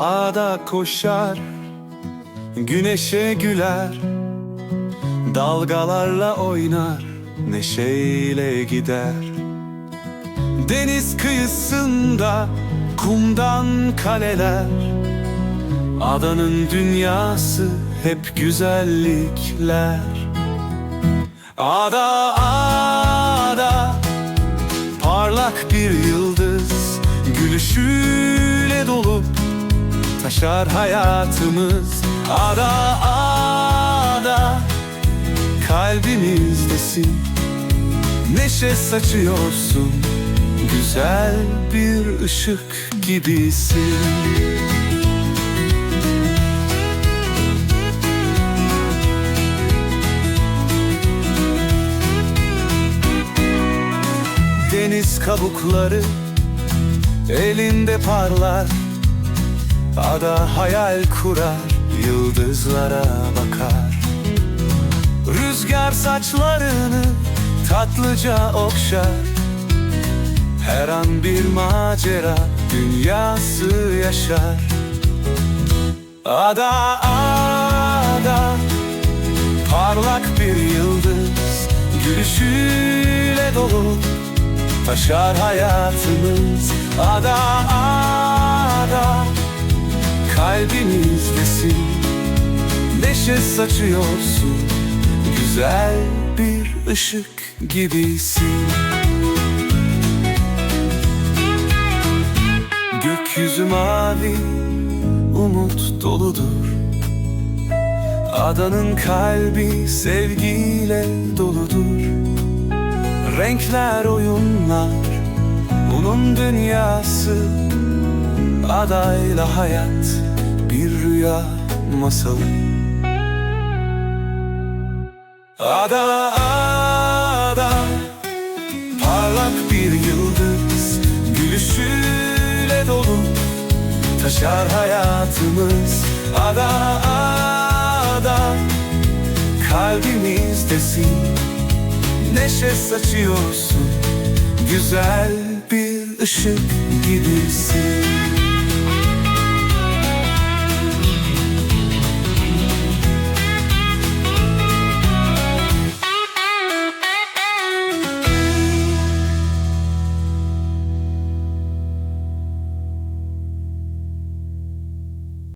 Ağda koşar Güneşe güler Dalgalarla oynar Neşeyle gider. Deniz kıyısında Kumdan kaleler Adanın dünyası Hep güzellikler. Ada ada Parlak bir yıldız Gülüşüyle dolup Taşar hayatımız. Ada ada Kalbimizdesin Neşe saçıyorsun Güzel bir ışık gibisin. Deniz kabukları elinde parlar Ada hayal kurar, yıldızlara bakar. Rüzgar saçlarını tatlıca okşar. Her an bir macera dünyası yaşar. Ada, ada, parlak bir yıldız Gülüşüyle dolu Taşar hayatımız. Ada ada Kalbimizdesin Neşe saçıyorsun. Güzel bir ışık gibisin. Gökyüzü mavi Umut doludur. Adanın kalbi sevgiyle doludur. Renkler oyunlar Onun dünyası Adayla hayat Bir rüya masalı. Ada ada Parlak bir yıldız Gülüşüyle dolu Taşar hayatımız. Ada ada Kalbimizdesin Neşe saçıyorsun Güzel bir ışık gibisin